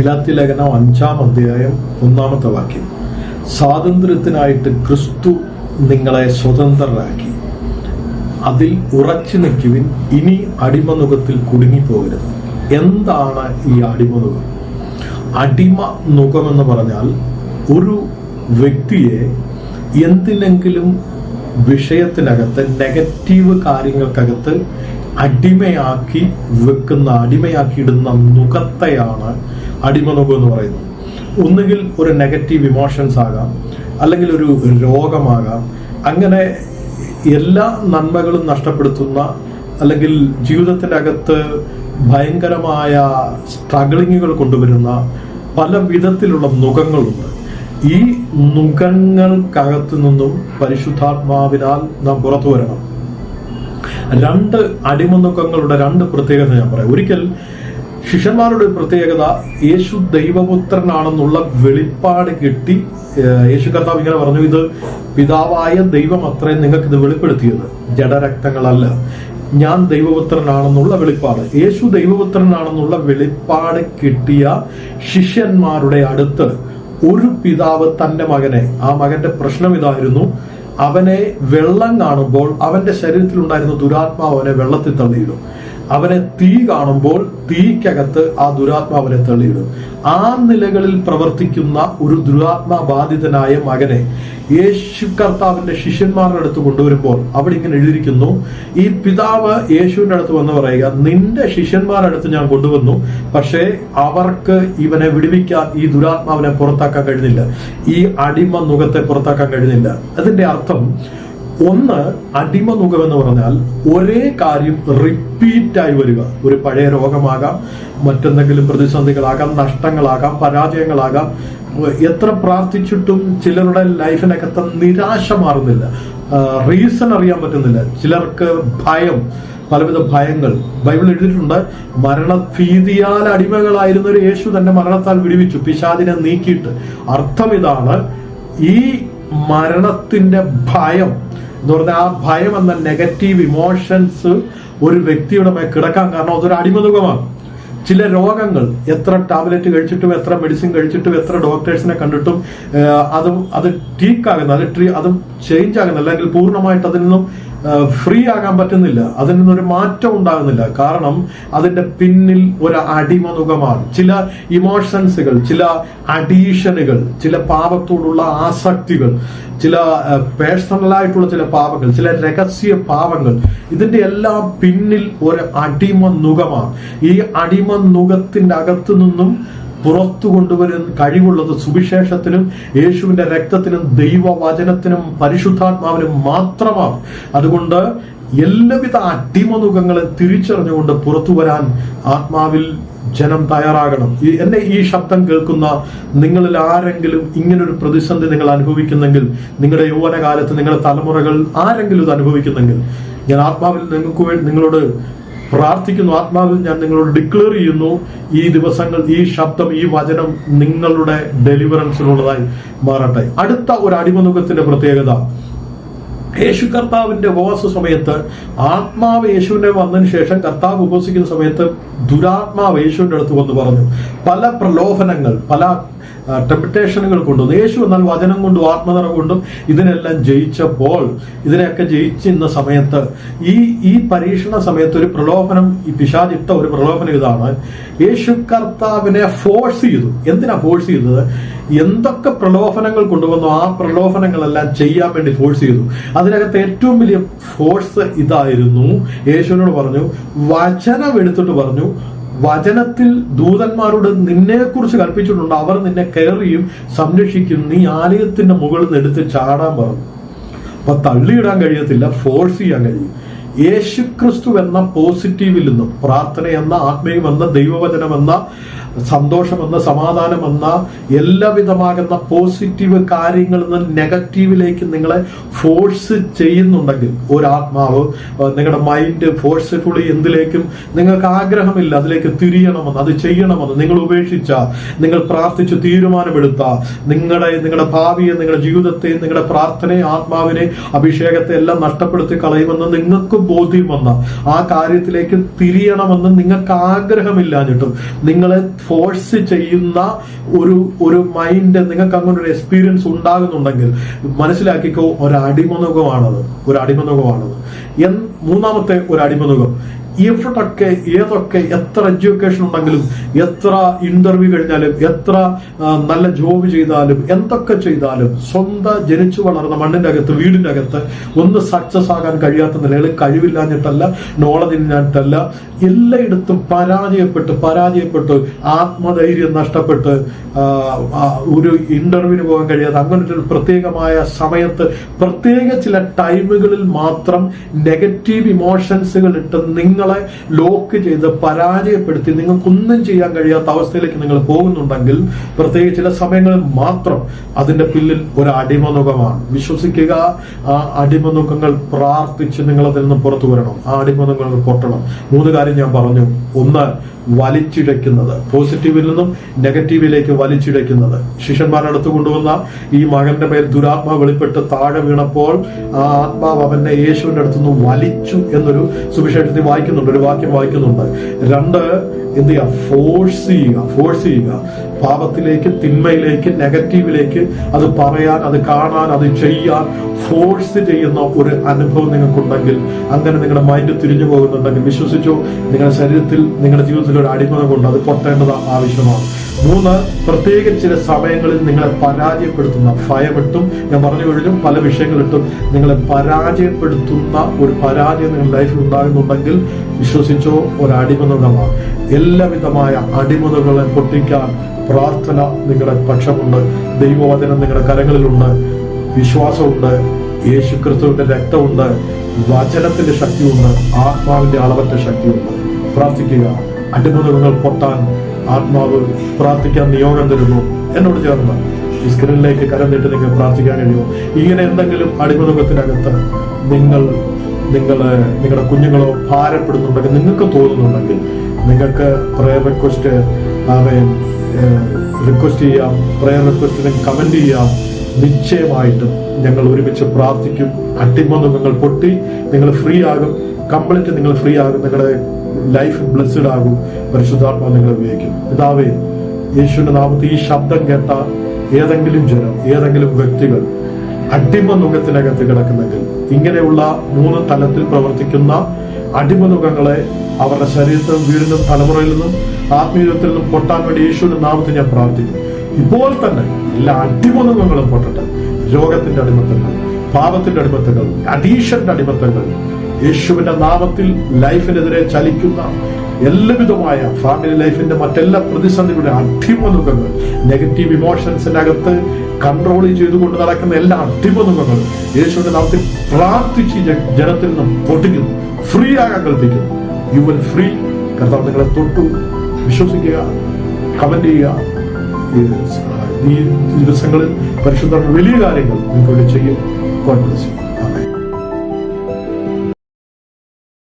ഗലാത്തി ലേഖനം അഞ്ചാം അധ്യായം ഒന്നാമത്തെ വാക്യം. സ്വാതന്ത്ര്യത്തിനായിട്ട് ക്രിസ്തു നിങ്ങളെ സ്വതന്ത്രരാക്കി. അതിൽ ഉറച്ചു നിൽക്കുവിൻ ഇനി അടിമനുഖത്തിൽ കുടുങ്ങിപ്പോകരുത്. എന്താണ് ഈ അടിമനുഖം? അടിമ നുഖം എന്ന് പറഞ്ഞാൽ ഒരു വ്യക്തിയെ എന്തിനെങ്കിലും വിഷയത്തിനകത്ത് നെഗറ്റീവ് കാര്യങ്ങൾക്കകത്ത് അടിമയാക്കി വെക്കുന്ന അടിമയാക്കിയിടുന്ന നുഖത്തെയാണ് അടിമനുഖം എന്ന് പറയുന്നത് ഒന്നുകിൽ ഒരു നെഗറ്റീവ് ഇമോഷൻസ് ആകാം അല്ലെങ്കിൽ ഒരു രോഗമാകാം. അങ്ങനെ എല്ലാ നന്മകളും നഷ്ടപ്പെടുത്തുന്ന അല്ലെങ്കിൽ ജീവിതത്തിന്റെ അകത്ത് ഭയങ്കരമായ സ്ട്രഗിളിങ്ങുകൾ കൊണ്ടുവരുന്ന പല വിധത്തിലുള്ള മുഖങ്ങളുണ്ട് ഈ മുഖങ്ങൾക്കകത്തു നിന്നും പരിശുദ്ധാത്മാവിനാൽ നാം പുറത്തു വരണം. രണ്ട് അടിമനുഖങ്ങളുടെ രണ്ട് പ്രത്യേകത ഞാൻ പറയാം. ഒരിക്കൽ ശിഷ്യന്മാരുടെ പ്രത്യേകത യേശു ദൈവപുത്രനാണെന്നുള്ള വെളിപ്പാട് കിട്ടി. യേശു കർത്താവ് ഇങ്ങനെ പറഞ്ഞു ഇത് പിതാവായ ദൈവം അത്രയും നിങ്ങൾക്ക് ഇത് വെളിപ്പെടുത്തിയത്. ജഡരക്തങ്ങളല്ല. ഞാൻ ദൈവപുത്രനാണെന്നുള്ള വെളിപ്പാട്. യേശു ദൈവപുത്രനാണെന്നുള്ള വെളിപ്പാട് കിട്ടിയ ശിഷ്യന്മാരുടെ അടുത്ത് ഒരു പിതാവ് തന്റെ മകനെ ആ മകന്റെ പ്രശ്നം ഇതായിരുന്നു. അവനെ വെള്ളം കാണുമ്പോൾ അവന്റെ ശരീരത്തിലുണ്ടായിരുന്ന ദുരാത്മാവ് അവനെ വെള്ളത്തിൽ തള്ളിയിടും. അവനെ തീ കാണുമ്പോൾ തീക്കകത്ത് ആ ദുരാത്മാവനെ തള്ളിയിടും. ആ നിലകളിൽ പ്രവർത്തിക്കുന്ന ഒരു ദുരാത്മാ ബാധിതനായ മകനെ യേശു കർത്താവിന്റെ ശിഷ്യന്മാരുടെ അടുത്ത് കൊണ്ടുവരുമ്പോൾ അവിടെ ഇങ്ങനെ എഴുതിയിരിക്കുന്നു ഈ പിതാവ് യേശുവിന്റെ അടുത്ത് വന്ന് പറയുക നിന്റെ ശിഷ്യന്മാരുടെ അടുത്ത് ഞാൻ കൊണ്ടുവന്നു പക്ഷേ അവർക്ക് ഇവനെ വിടുവിക്കാൻ ഈ ദുരാത്മാവിനെ പുറത്താക്കാൻ കഴിഞ്ഞില്ല. ഈ അടിമ മുഖത്തെ പുറത്താക്കാൻ കഴിഞ്ഞില്ല. അതിന്റെ അർത്ഥം ഒന്ന് അടിമ എന്ന് പറഞ്ഞാൽ ഒരേ കാര്യം റിപ്പീറ്റായി വരിക. ഒരു പഴയ രോഗമാകാം മറ്റെന്തെങ്കിലും പ്രതിസന്ധികളാകാം നഷ്ടങ്ങളാകാം പരാജയങ്ങളാകാം. എത്ര പ്രാർത്ഥിച്ചിട്ടും ചിലരുടെ ലൈഫിനകത്ത് നിരാശ മാറുന്നില്ല. റീസൺ അറിയാൻ പറ്റുന്നില്ല. ചിലർക്ക് ഭയം പലവിധ ഭയങ്ങൾ. ബൈബിൾ എഴുതിയിട്ടുണ്ട് മരണഭീതിയാൽ അടിമകളായിരുന്ന ഒരു യേശു തന്നെ മരണത്താൽ വിടുവിച്ചു. പിശാദിനെ നീക്കിയിട്ട്. അർത്ഥം ഇതാണ് ഈ മരണത്തിന്റെ ഭയം എന്ന് പറഞ്ഞാൽ ആ ഭയം എന്ന നെഗറ്റീവ് ഇമോഷൻസ് ഒരു വ്യക്തിയുടെ മേൽ കിടക്കാൻ കാരണം അതൊരു അടിമതുകമാണ് ചില രോഗങ്ങൾ എത്ര ടാബ്ലറ്റ് കഴിച്ചിട്ടും എത്ര മെഡിസിൻ കഴിച്ചിട്ടും എത്ര ഡോക്ടേഴ്സിനെ കണ്ടിട്ടും അത് അതും ടീക്കാകുന്ന അത് ട്രീ അതും ചേഞ്ച് ആകുന്നില്ല അല്ലെങ്കിൽ പൂർണമായിട്ട് അതിൽ നിന്നും ഫ്രീ ആകാൻ പറ്റുന്നില്ല. അതിൽ നിന്നൊരു മാറ്റം ഉണ്ടാകുന്നില്ല. കാരണം അതിന്റെ പിന്നിൽ ഒരു അടിമനുഖമാണ്. ചില ഇമോഷൻസുകൾ ചില അഡീഷനുകൾ ചില പാപത്തോടുള്ള ആസക്തികൾ ചില പേഴ്സണലായിട്ടുള്ള ചില പാപങ്ങൾ ചില രഹസ്യ പാപങ്ങൾ ഇതിന്റെ എല്ലാം പിന്നിൽ ഒരു അടിമ നുഖമാണ് ഈ അടിമ നുഖത്തിന്റെ അകത്തു നിന്നും പുറത്തു കൊണ്ടുവരുന്ന കഴിവുള്ളത് സുവിശേഷത്തിനും യേശുവിന്റെ രക്തത്തിനും ദൈവവചനത്തിനും പരിശുദ്ധാത്മാവിനും മാത്രമാണ്. അതുകൊണ്ട് എല്ലാവിധ അടിമനുഖങ്ങളെ തിരിച്ചറിഞ്ഞുകൊണ്ട് പുറത്തു വരാൻ ആത്മാവിൽ ജനം തയ്യാറാകണം. എന്നെ ഈ ശബ്ദം കേൾക്കുന്ന നിങ്ങളിൽ ആരെങ്കിലും ഇങ്ങനൊരു പ്രതിസന്ധി നിങ്ങൾ അനുഭവിക്കുന്നെങ്കിൽ നിങ്ങളുടെ യൗവനകാലത്ത് നിങ്ങളുടെ തലമുറകൾ ആരെങ്കിലും ഇത് അനുഭവിക്കുന്നെങ്കിൽ ഞാൻ ആത്മാവിൽ നിങ്ങൾക്ക് നിങ്ങളോട് പ്രാർത്ഥിക്കുന്നു. ആത്മാവിൽ ഞാൻ നിങ്ങളോട് ഡിക്ലെയർ ചെയ്യുന്നു. ഈ ദിവസങ്ങൾ ഈ ശബ്ദം ഈ വചനം നിങ്ങളുടെ ഡെലിവറൻസിനുള്ളതായി മാറട്ടെ. അടുത്ത ഒരു അടിമനുഖത്തിന്റെ പ്രത്യേകത. യേശു കർത്താവിന്റെ ഉപവാസ സമയത്ത് ആത്മാവ് യേശുവിന്റെ വന്നതിന് ശേഷം കർത്താവ് ഉപവസിക്കുന്ന സമയത്ത് ദുരാത്മാവ് യേശുവിന്റെ അടുത്ത് വന്ന് പറഞ്ഞു. പല പ്രലോഭനങ്ങൾ പല ടെംപ്റ്റേഷനുകൾ കൊണ്ടും യേശു എന്നാൽ വചനം കൊണ്ടും ആത്മനിറ കൊണ്ടും ഇതിനെല്ലാം ജയിച്ചപ്പോൾ ഇതിനെയൊക്കെ ജയിച്ചിരുന്ന സമയത്ത് ഈ ഈ പരീക്ഷണ സമയത്ത് ഒരു പ്രലോഭനം ഈ പിശാചിട്ട ഒരു പ്രലോഭനം ഇതാണ്. യേശു കർത്താവിനെ ഫോഴ്സ് ചെയ്തു. എന്തിനാ ഫോഴ്സ് ചെയ്തത് എന്തൊക്കെ പ്രലോഭനങ്ങൾ കൊണ്ടുവന്നു ആ പ്രലോഭനങ്ങളെല്ലാം ചെയ്യാൻ വേണ്ടി ഫോഴ്സ് ചെയ്തു. അതിനകത്ത് ഏറ്റവും വലിയ ഫോഴ്സ് ഇതായിരുന്നു. യേശുവിനോട് പറഞ്ഞു വചനം എടുത്തിട്ട് പറഞ്ഞു വചനത്തിൽ ദൂതന്മാരോട് നിന്നെ കുറിച്ച് കൽപ്പിച്ചിട്ടുണ്ട്. അവർ നിന്നെ കയറിയും സംരക്ഷിക്കും. നീ ആലയത്തിന്റെ മുകളിൽ നിന്ന് എടുത്ത് ചാടാൻ പറഞ്ഞു. അപ്പൊ തള്ളിയിടാൻ കഴിയത്തില്ല ഫോഴ്സ് ചെയ്യാൻ കഴിയും. യേശുക്രിസ്തു എന്ന പോസിറ്റീവിൽ നിന്നും പ്രാർത്ഥന എന്ന ആത്മീയം എന്ന ദൈവവചനം എന്ന സന്തോഷമെന്ന സമാധാനമെന്ന എല്ലാവിധമാകുന്ന പോസിറ്റീവ് കാര്യങ്ങളിൽ നിന്ന് നെഗറ്റീവിലേക്ക് നിങ്ങളെ ഫോഴ്സ് ചെയ്യുന്നുണ്ടെങ്കിൽ ഒരാത്മാവ് നിങ്ങളുടെ മൈൻഡ് ഫോഴ്സ്ഫുള്ളി എന്തിലേക്കും നിങ്ങൾക്ക് ആഗ്രഹമില്ല അതിലേക്ക് തിരിയണമെന്ന് അത് ചെയ്യണമെന്ന് നിങ്ങൾ ഉപേക്ഷിച്ച നിങ്ങൾ പ്രാർത്ഥിച്ച് തീരുമാനമെടുത്ത നിങ്ങളുടെ നിങ്ങളുടെ ഭാവിയെ നിങ്ങളുടെ ജീവിതത്തെ നിങ്ങളുടെ പ്രാർത്ഥനയെ ആത്മാവിനെ അഭിഷേകത്തെ എല്ലാം നഷ്ടപ്പെടുത്തി കളയുമെന്ന് നിങ്ങൾക്ക് ബോധ്യം വന്ന ആ കാര്യത്തിലേക്ക് തിരിയണമെന്ന് നിങ്ങൾക്ക് ആഗ്രഹമില്ലാഞ്ഞിട്ടും നിങ്ങളെ ഫോഴ്സ് ചെയ്യുന്ന ഒരു ഒരു മൈൻഡ് നിങ്ങൾക്ക് അങ്ങനെ ഒരു എക്സ്പീരിയൻസ് ഉണ്ടാകുന്നുണ്ടെങ്കിൽ മനസ്സിലാക്കിക്കോ ഒരു അടിമനുഖമാണത് ഒരു അടിമനുഖമാണത് എൻ മൂന്നാമത്തെ ഒരു അടിമനുഖം എവിടൊക്കെ ഏതൊക്കെ എത്ര എഡ്യൂക്കേഷൻ ഉണ്ടെങ്കിലും എത്ര ഇന്റർവ്യൂ കഴിഞ്ഞാലും എത്ര നല്ല ജോബ് ചെയ്താലും എന്തൊക്കെ ചെയ്താലും സ്വന്തം ജനിച്ചു വളർന്ന മണ്ണിന്റെ അകത്ത് വീടിന്റെ അകത്ത് ഒന്ന് സക്സസ് ആകാൻ കഴിയാത്ത നിലയിൽ കഴിവില്ലാഞ്ഞിട്ടല്ല നോളജ് ഇല്ലാഞ്ഞിട്ടല്ല എല്ലായിടത്തും പരാജയപ്പെട്ട് പരാജയപ്പെട്ട്. ആത്മധൈര്യം നഷ്ടപ്പെട്ട് ഒരു ഇന്റർവ്യൂവിന് പോകാൻ കഴിയാതെ അങ്ങനത്തെ ഒരു പ്രത്യേകമായ സമയത്ത് പ്രത്യേക ചില ടൈമുകളിൽ മാത്രം നെഗറ്റീവ് ഇമോഷൻസുകൾ ഇട്ട് നിങ്ങളെ ലോക്ക് ചെയ്ത് പരാജയപ്പെടുത്തി നിങ്ങൾക്കൊന്നും ചെയ്യാൻ കഴിയാത്ത അവസ്ഥയിലേക്ക് നിങ്ങൾ പോകുന്നുണ്ടെങ്കിൽ പ്രത്യേക ചില സമയങ്ങളിൽ മാത്രം അതിന്റെ പിന്നിൽ ഒരു അടിമനുഖമാണ് വിശ്വസിക്കുക ആ അടിമനുഖങ്ങൾ പ്രാർത്ഥിച്ച് നിങ്ങൾ അതിൽ നിന്ന് പുറത്തു വരണം. ആ അടിമനുഖങ്ങൾ പൊട്ടണം. മൂന്ന് കാര്യം ഞാൻ പറഞ്ഞു. ഒന്ന് വലിച്ചിഴയ്ക്കുന്നത്. പോസിറ്റീവിൽ നിന്നും നെഗറ്റീവിലേക്ക് വലിച്ചിഴയ്ക്കുന്നത്. ശിഷ്യന്മാരടുത്ത് കൊണ്ടുവന്ന ഈ മകന്റെ മേൽ ദുരാത്മാ വെളിപ്പെട്ട് താഴെ വീണപ്പോൾ ആ ആത്മാവ് അവനെ യേശുവിന്റെ അടുത്തുനിന്ന് വലിച്ചു എന്നൊരു സുവിശേഷത്തിൽ വായിക്കുന്നുണ്ട്. ഒരു വാക്യം വായിക്കുന്നുണ്ട്. രണ്ട് എന്ത് ചെയ്യുക? ഫോഴ്സ് ചെയ്യുക. ഫോഴ്സ് ചെയ്യുക. പാപത്തിലേക്ക് തിന്മയിലേക്ക് നെഗറ്റീവിലേക്ക് അത് പറയാൻ അത് കാണാൻ അത് ചെയ്യാൻ ഫോഴ്സ് ചെയ്യുന്ന ഒരു അനുഭവം നിങ്ങൾക്കുണ്ടെങ്കിൽ അങ്ങനെ നിങ്ങളുടെ മൈൻഡ് തിരിഞ്ഞു പോകുന്നുണ്ടെങ്കിൽ വിശ്വസിച്ചോ നിങ്ങളുടെ ശരീരത്തിൽ നിങ്ങളുടെ ജീവിതത്തിൽ ഒരു അടിമത കൊണ്ട് അത് പൊട്ടേണ്ടത് ആവശ്യമാണ്. മൂന്ന് പ്രത്യേക ചില സമയങ്ങളിൽ നിങ്ങളെ പരാജയപ്പെടുത്തുന്ന ഭയമിട്ടും ഞാൻ പറഞ്ഞു കഴിഞ്ഞു പല വിഷയങ്ങളിട്ടും നിങ്ങളെ പരാജയപ്പെടുത്തുന്ന ഒരു പരാജയം നിങ്ങളുടെ ലൈഫിൽ ഉണ്ടാകുന്നുണ്ടെങ്കിൽ വിശ്വസിച്ചോ ഒരു അടിമതമാണ്. എല്ലാവിധമായ അടിമതകളെ പൊട്ടിക്കാൻ പ്രാർത്ഥന നിങ്ങളുടെ പക്ഷമുണ്ട്. ദൈവവചനം നിങ്ങളുടെ കരങ്ങളിലുണ്ട്. വിശ്വാസമുണ്ട്. യേശു ക്രിസ്തുവിന്റെ രക്തമുണ്ട്. വചനത്തിന്റെ ശക്തിയുണ്ട്. ആത്മാവിന്റെ അളവറ്റ ശക്തിയുണ്ട്. പ്രാർത്ഥിക്കുക. അടിമുതലുകൾ പൊട്ടാൻ ആത്മാവ് പ്രാർത്ഥിക്കാൻ നിയോഗം തരുന്നു. എന്നോട് ചേർന്ന് സ്ക്രീനിലേക്ക് കരം നീട്ടി നിങ്ങൾ പ്രാർത്ഥിക്കാൻ കഴിയുമോ ഇങ്ങനെ എന്തെങ്കിലും അടിമുതകത്തിനകത്ത് നിങ്ങൾ നിങ്ങളെ നിങ്ങളുടെ കുഞ്ഞുങ്ങളോ ഭാരപ്പെടുന്നുണ്ടെങ്കിൽ നിങ്ങൾക്ക് തോന്നുന്നുണ്ടെങ്കിൽ നിങ്ങൾക്ക് പ്രയർ റിക്വസ്റ്റ് അവൻ റിക്വസ്റ്റ് ചെയ്യാം പ്രയർ റിക്വസ്റ്റിനും കമന്റ് ചെയ്യാം. നിശ്ചയമായിട്ടും ഞങ്ങൾ ഒരുമിച്ച് പ്രാർത്ഥിക്കും. അട്ടിമനുഖങ്ങൾ പൊട്ടി നിങ്ങൾ ഫ്രീ ആകും. കംപ്ലീറ്റ് നിങ്ങൾ ഫ്രീ ആകും. നിങ്ങളുടെ ലൈഫ് ബ്ലെസ്ഡ് ആകും. പരിശുദ്ധാത്മാവ് നിങ്ങൾ ഉപയോഗിക്കും. പിതാവേ യേശുവിന്റെ നാമത്തിൽ ഈ ശബ്ദം കേട്ട ഏതെങ്കിലും ജനം ഏതെങ്കിലും വ്യക്തികൾ അടിമനുഖത്തിനകത്ത് കിടക്കുന്നെങ്കിൽ ഇങ്ങനെയുള്ള മൂന്ന് തലത്തിൽ പ്രവർത്തിക്കുന്ന അടിമനുഖങ്ങളെ അവരുടെ ശരീരത്തിലും വീടിനും തലമുറയിൽ നിന്നും ആത്മീയത്തിൽ നിന്നും പൊട്ടാൻ വേണ്ടി യേശുവിന്റെ നാമത്തിൽ ഞാൻ പ്രാർത്ഥിക്കും ഇപ്പോൾ തന്നെ എല്ലാ അടിമനുഖങ്ങളും പൊട്ടട്ടെ. രോഗത്തിന്റെ അടിമത്തങ്ങൾ പാപത്തിന്റെ അടിമത്തങ്ങൾ അഡീഷന്റെ അടിമത്തങ്ങൾ യേശുവിന്റെ നാമത്തിൽ ലൈഫിനെതിരെ ചലിക്കുന്ന എല്ലാവിധമായ ഫാമിലി ലൈഫിന്റെ മറ്റെല്ലാ പ്രതിസന്ധികളുടെ അട്ടിമുഖങ്ങൾ നെഗറ്റീവ് ഇമോഷൻസിനകത്ത് കൺട്രോൾ ചെയ്തുകൊണ്ട് നടക്കുന്ന എല്ലാ അടിമനുഖങ്ങളും യേശുവിന്റെ നാമത്തിൽ പ്രാർത്ഥിച്ച് ജനത്തിൽ നിന്നും പൊട്ടിക്കുന്നു. ഫ്രീ ആകാൻ കൽപ്പിക്കുന്നു. യു വിൽ ഫ്രീ കർത്താവ് നിങ്ങളെ തൊട്ടു. വിശ്വസിക്കുക. കമന്റ് ചെയ്യുക. ഈ- ദിവസങ്ങളിൽ പരിശുദ്ധ വലിയ കാര്യങ്ങൾ നിങ്ങൾ ചെയ്യും കോൺഗ്രസ്.